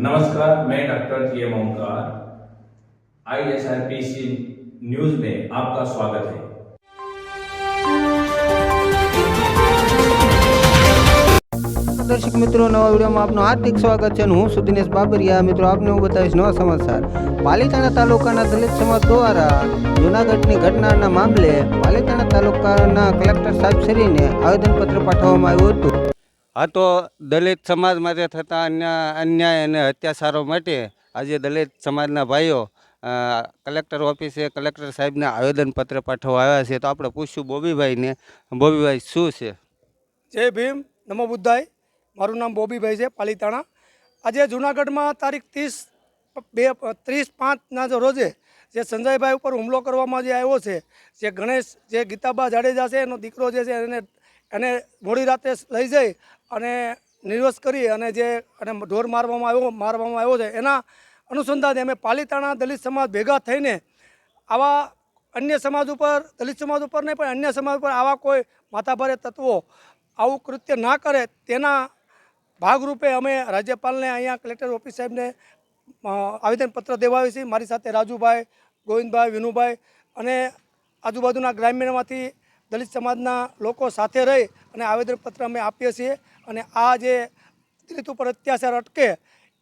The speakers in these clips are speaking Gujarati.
नमस्कार मैं doctor T M Omkar ISRPC news में आपका स्वागत है દર્શક મિત્રો નવા વિડીયોમાં આપનું હાર્દિક સ્વાગત છે અને હું છું દિનેશ બાબરિયા મિત્રો આપને હું બતાવીશ નવા સમાચાર પાલીતાણા તાલુકાના દલિત સમાજ દ્વારા જૂનાગઢની ઘટનાના મામલે પાલીતાણા તાલુકાના કલેક્ટર સાહેબ શ્રીને આવેદનપત્ર પાઠવવામાં આવ્યું હતું હા, તો દલિત સમાજ માટે થતા અન્ય અન્યાય અને અત્યાચારો માટે આજે દલિત સમાજના ભાઈઓ કલેક્ટર ઓફિસે કલેક્ટર સાહેબને આવેદનપત્ર પાઠવવા આવ્યા છે. તો આપણે પૂછ્યું બોબીભાઈને, બોબીભાઈ, શું છે? જય ભીમ, નમો બુદ્ધાય. મારું નામ બોબીભાઈ છે, પાલીતાણા. આજે જુનાગઢમાં તારીખ ત્રીસ બે, ત્રીસ પાંચના જો રોજે જે સંજયભાઈ ઉપર હુમલો કરવામાં જે આવ્યો છે, જે ગણેશ, જે ગીતાબા જાડેજા છે, એનો દીકરો જે છે એને એને મોડી રાતે લઈ જઈ અને નિર્વસ કરી અને જે અને ઢોર મારવામાં આવ્યો મારવામાં આવ્યો છે, એના અનુસંધાને અમે પાલિતાણા દલિત સમાજ ભેગા થઈને આવા અન્ય સમાજ ઉપર, દલિત સમાજ ઉપર નહીં, પણ અન્ય સમાજ ઉપર આવા કોઈ માથાભારે તત્વો આવું કૃત્ય ના કરે તેના ભાગરૂપે અમે રાજ્યપાલને અહીંયા કલેક્ટર ઓફિસ સાહેબને આવેદનપત્ર દેવાવી છીએ મારી સાથે રાજુભાઈ, ગોવિંદભાઈ, વિનુભાઈ અને આજુબાજુના ગ્રામ્યમાંથી દલિત સમાજના લોકો સાથે રહી અને આવેદનપત્ર અમે આપીએ છીએ અને આ જે દલિત ઉપર અત્યાચાર અટકે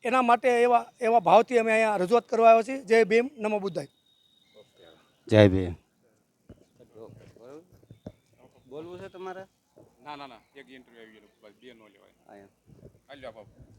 એના માટે એવા એવા ભાવથી અમે અહીંયા રજૂઆત કરવા આવ્યા છીએ. જય ભીમ નમો બુદ્ધાય. જય ભીમ. બોલવું છે તમારે? ના ના ના. એક ઇન્ટરવ્યુ આવી ગયેલું. બસ બે નો લેવાય. હાલ્યો બાપુ